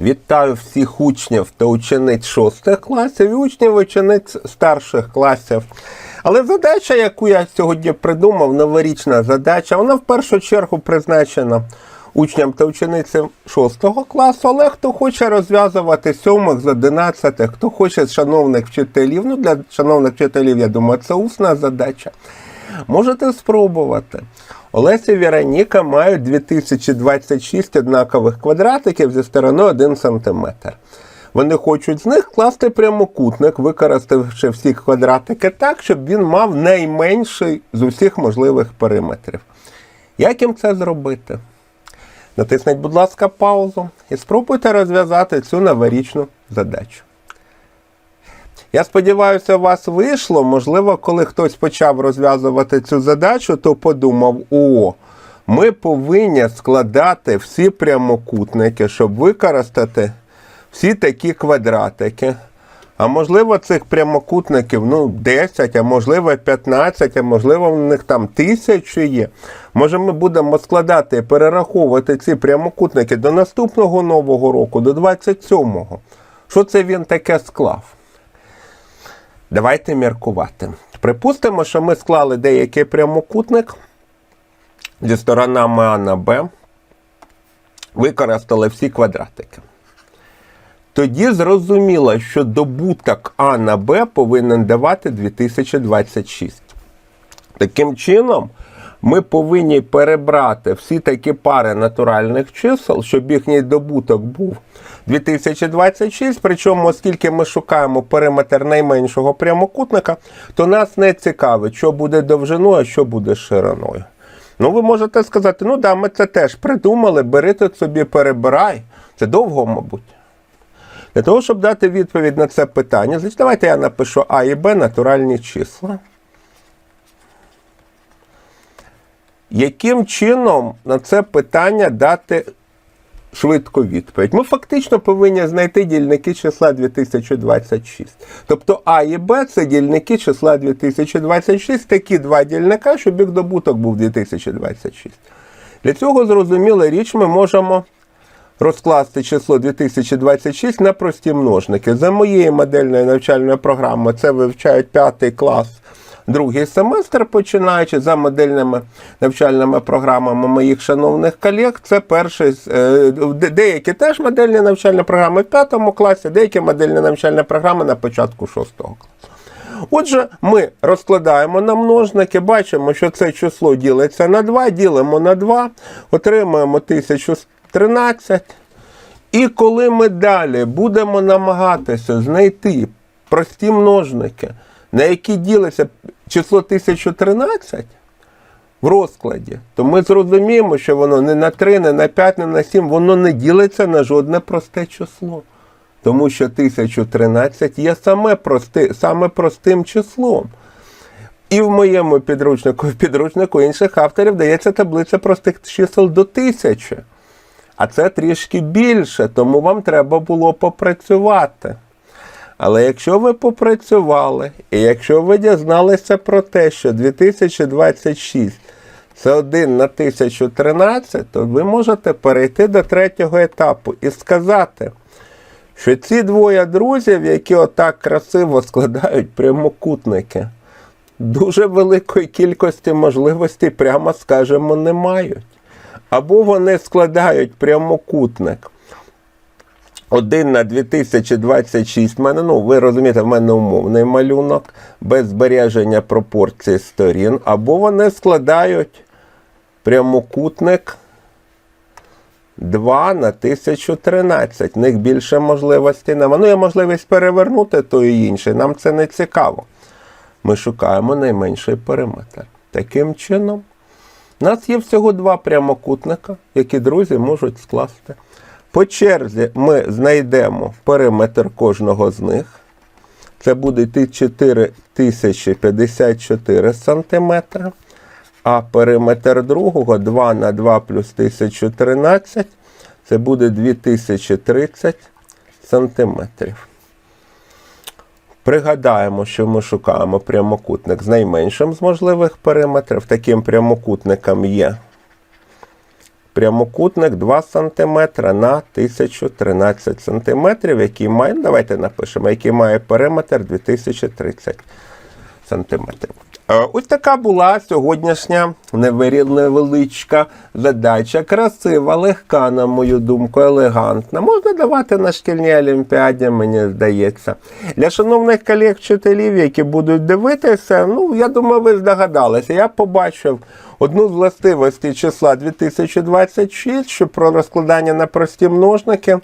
Вітаю всіх учнів та учениць шостих класів і учнів учениць старших класів. Але задача, яку я сьогодні придумав, новорічна задача, вона в першу чергу призначена учням та ученицям шостого класу, але хто хоче розв'язувати сьомих з одинадцятих, хто хоче шановних вчителів, ну для шановних вчителів, я думаю, це усна задача. Можете спробувати. Олеся Вероніка мають 2026 однакових квадратиків зі стороною 1 см. Вони хочуть з них класти прямокутник, використавши всі квадратики так, щоб він мав найменший з усіх можливих периметрів. Як їм це зробити? Натисніть, будь ласка, паузу і спробуйте розв'язати цю новорічну задачу. Я сподіваюся, у вас вийшло. Можливо, коли хтось почав розв'язувати цю задачу, то подумав: о, ми повинні складати всі прямокутники, щоб використати всі такі квадратики. А можливо, цих прямокутників ну, 10, а можливо 15, а можливо, в них там тисячі є. Може, ми будемо складати і перераховувати ці прямокутники до наступного нового року, до 27-го. Що це він таке склав? Давайте міркувати. Припустимо, що ми склали деякий прямокутник зі сторонами А на Б, використали всі квадратики. Тоді зрозуміло, що добуток А на Б повинен давати 2026. Таким чином, ми повинні перебрати всі такі пари натуральних чисел, щоб їхній добуток був 2026. Причому, оскільки ми шукаємо периметр найменшого прямокутника, то нас не цікавить, що буде довжиною, а що буде шириною. Ну, ви можете сказати, ну да, ми це теж придумали, бери тут собі, перебирай. Це довго, мабуть. Для того, щоб дати відповідь на це питання, значить, давайте я напишу А і Б натуральні числа. Яким чином на це питання дати швидку відповідь? Ми фактично повинні знайти дільники числа 2026. Тобто А і Б це дільники числа 2026, такі два дільника, щоб їх добуток був 2026. Для цього, зрозуміла річ, ми можемо розкласти число 2026 на прості множники. За моєю модельною навчальною програмою це вивчають 5 клас, другий семестр, починаючи за модельними навчальними програмами моїх шановних колег. Це перший е, де- деякі теж модельні навчальні програми в 5 класі, деякі модельні навчальні програми на початку 6 класу. Отже, ми розкладаємо на множники, бачимо, що це число ділиться на 2, ділимо на 2, отримуємо 1013. І коли ми далі будемо намагатися знайти прості множники, на які ділиться число 1013 в розкладі, то ми зрозуміємо, що воно не на 3, не на 5, не на 7, воно не ділиться на жодне просте число. Тому що 1013 є саме, прости, саме простим числом. І в моєму підручнику, і в підручнику інших авторів дається таблиця простих чисел до тисячі. А це трішки більше, тому вам треба було попрацювати. Але якщо ви попрацювали, і якщо ви дізналися про те, що 2026 це 1 на 1013, то ви можете перейти до третього етапу і сказати, що ці двоє друзів, які отак красиво складають прямокутники, дуже великої кількості можливостей, прямо скажемо, не мають. Або вони складають прямокутник 1 на 2026. В мене, ну, ви розумієте, в мене умовний малюнок без збереження пропорцій сторін, або вони складають прямокутник 2 на 1013. В них більше можливостей немає. Ну, є можливість перевернути той і інший. Нам це не цікаво. Ми шукаємо найменший периметр. Таким чином, у нас є всього два прямокутника, які друзі можуть скласти. По черзі ми знайдемо периметр кожного з них. Це буде 4054 см. А периметр другого 2 на 2 плюс 1013. Це буде 2030 сантиметрів. Пригадаємо, що ми шукаємо прямокутник з найменшим з можливих периметрів. Таким прямокутником є прямокутник 2 см на 1013 см, який має, давайте напишемо, який має периметр 2030 сантиметрів. Е, Ось така була сьогоднішня невеличка задача. Красива, легка, на мою думку, елегантна. Можна давати на шкільній олімпіаді, мені здається. Для шановних колег-вчителів, які будуть дивитися, ну, я думаю, ви здогадалися. Я побачив одну з властивостей числа 2026, що про розкладання на прості множники.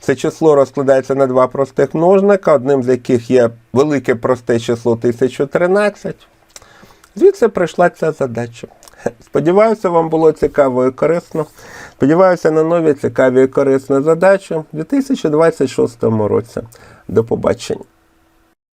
Це число розкладається на два простих множника, одним з яких є велике просте число 1013. Звідси прийшла ця задача. Сподіваюся, вам було цікаво і корисно. Сподіваюся на нові цікаві і корисні задачі у 2026 році. До побачення.